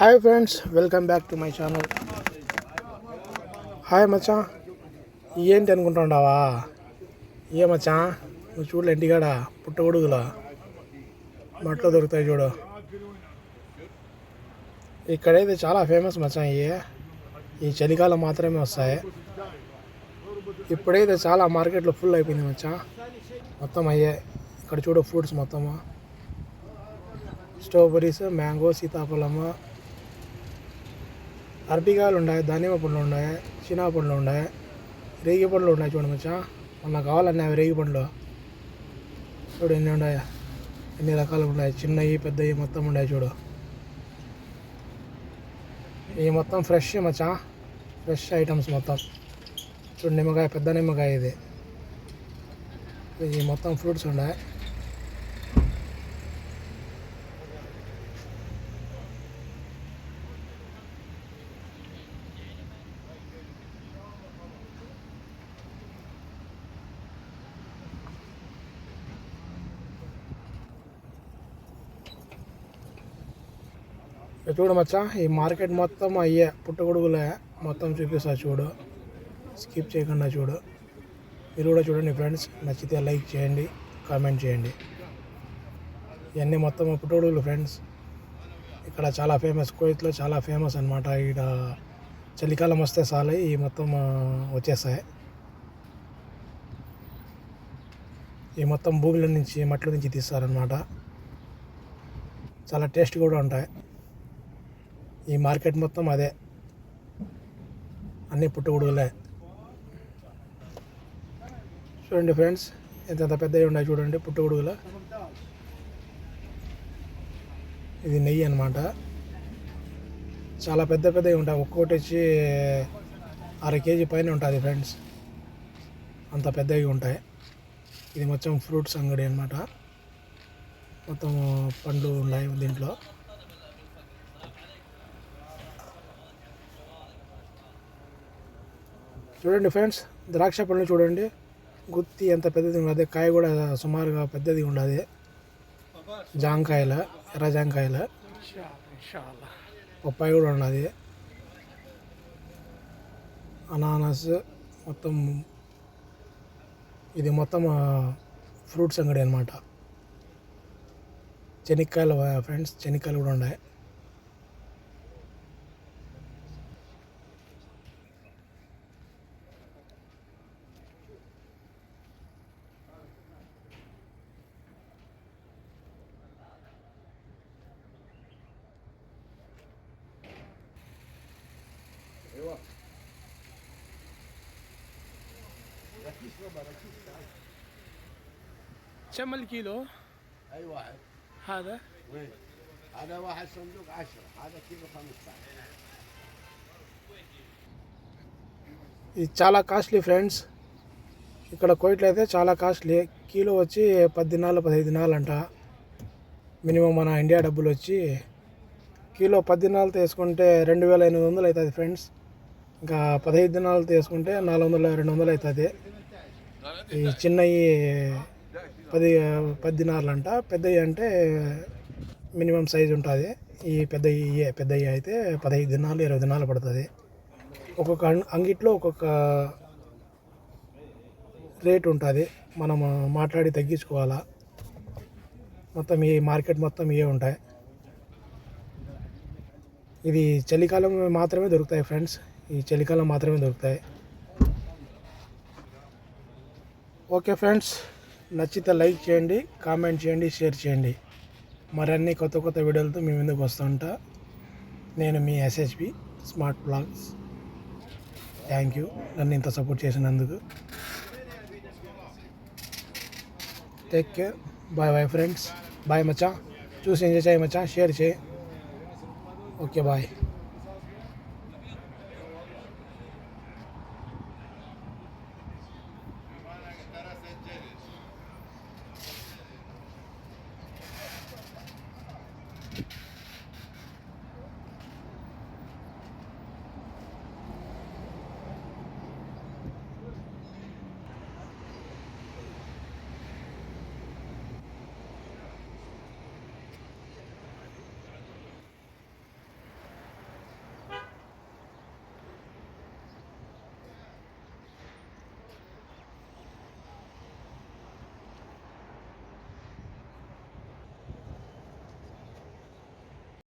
Hi friends welcome back to my channel hi మచ్చా ఏంటి అనుకుంటున్నావా? ఏ మచ్చా నువ్వు చూడలే ఇంటికాడ పుట్టగొడుగులా. మట్లో దొరుకుతాయి చూడు. ఇక్కడైతే చాలా ఫేమస్ మచ్చా ఇవి ఈ చలికాలం మాత్రమే వస్తాయి. ఇప్పుడైతే చాలా మార్కెట్లో ఫుల్ అయిపోయింది మచ్చా. మొత్తం అయ్యే. ఇక్కడ చూడు ఫ్రూట్స్ మొత్తము. స్ట్రాబెరీస్ మ్యాంగో సీతాఫలము అరటికాయలు ఉన్నాయి దానిమ్మ పండ్లు ఉన్నాయి చినా పండ్లు ఉన్నాయి రేగి పండ్లు ఉన్నాయి చూడండి మచ్చా. మొన్న కావాలన్నా అవి రేగి పండ్లు. చూడు ఎన్ని ఉన్నాయా. ఎన్ని రకాలు ఉన్నాయి. చిన్నవి పెద్దవి మొత్తం ఉన్నాయి చూడు. ఇవి మొత్తం ఫ్రెష్ మచ్చా. ఫ్రెష్ ఐటమ్స్ మొత్తం. చూడు నిమ్మకాయ పెద్ద నిమ్మకాయ ఇది. ఇది మొత్తం ఫ్రూట్స్ ఉన్నాయి. చూడు మచ్చా ఈ మార్కెట్ మొత్తం అయ్యే పుట్టగొడుగులే మొత్తం చూపిస్తా చూడు. స్కిప్ చేయకుండా చూడు. మీరు కూడా చూడండి ఫ్రెండ్స్ నచ్చితే లైక్ చేయండి కామెంట్ చేయండి. ఇవన్నీ మొత్తం పుట్టగొడుగులు ఫ్రెండ్స్ ఇక్కడ చాలా ఫేమస్ కోయిత్లో చాలా ఫేమస్ అనమాట ఇక్కడ చలికాలం వస్తే చాలా ఈ మొత్తం వచ్చేస్తాయి. ఈ మొత్తం భూమిలో నుంచి మట్ల నుంచి తీస్తారనమాట చాలా టేస్ట్ కూడా ఉంటాయి. ఈ మార్కెట్ మొత్తం అదే. అన్ని పుట్టగొడుగులే చూడండి ఫ్రెండ్స్ ఎంత ఎంత పెద్దవి ఉన్నాయి చూడండి పుట్టగొడుగులు ఇది నెయ్యి అనమాట చాలా పెద్ద పెద్దవి ఉంటాయి. ఒక్కొక్కటి వచ్చి అర కేజీ పైన ఉంటుంది ఫ్రెండ్స్. అంత పెద్దవి ఉంటాయి. ఇది మొత్తం ఫ్రూట్స్ అంగడి అనమాట మొత్తం పండ్లు ఉన్నాయి దీంట్లో. చూడండి ఫ్రెండ్స్ ద్రాక్ష పళ్ళు చూడండి. గుత్తి ఎంత పెద్దది ఉండదు కాయ కూడా సుమారుగా పెద్దది ఉండదు జాంకాయల ఎర్ర జాంకాయల. పప్పాయి కూడా ఉన్నది. అనానస్ మొత్తం ఇది మొత్తం ఫ్రూట్స్ అంగడి అనమాట చెనిక్కాయలు ఫ్రెండ్స్ చెనిక్కాయలు కూడా ఉన్నాయి. كم الكيلو اي واحد هذا وين هذا واحد صندوق عشرة هذا كيلو 15 ఇది చాలా కాస్ట్లీ ఫ్రెండ్స్ ఇక్కడ కోయిట్లో అయితే చాలా కాస్ట్లీ కిలో వచ్చి పది దినాలు పదహైదు దినాలు అంట మినిమం మన ఇండియా డబ్బులు వచ్చి కిలో పది దినాలు తీసుకుంటే రెండు వేల ఎనిమిది వందలు అవుతుంది ఫ్రెండ్స్ ఇంకా పదహైదు దినాలు తీసుకుంటే నాలుగు వందల రెండు వందలు అవుతుంది ఈ చిన్నవి పది పది దినాలు అంట పెద్దవి అంటే మినిమం సైజు ఉంటుంది. ఈ పెద్దవి పెద్దవి అయితే పదహైదు దినాలు ఇరవై దినాలు పడుతుంది. ఒక్కొక్క అంగిట్లో ఒక్కొక్క రేట్ ఉంటుంది. మనం మాట్లాడి తగ్గించుకోవాలా. మొత్తం ఈ మార్కెట్ మొత్తం ఇవే ఉంటాయి. ఇది చలికాలం మాత్రమే దొరుకుతాయి ఫ్రెండ్స్. ఈ చలికాలం మాత్రమే దొరుకుతాయి. ఓకే ఫ్రెండ్స్ నచ్చితే లైక్ చేయండి కామెంట్ చేయండి షేర్ చేయండి. మరన్ని కొత్త కొత్త వీడియోలతో మీ ముందుకు వస్తుంటా నేను మీ SHP smart vlogs thank you నన్ను ఇంత సపోర్ట్ చేసినందుకు. Take care bye bye friends bye మచ్చా. చూసి ఎంజాయ్ చేయి మచ్చా. షేర్ చేయి. Okay bye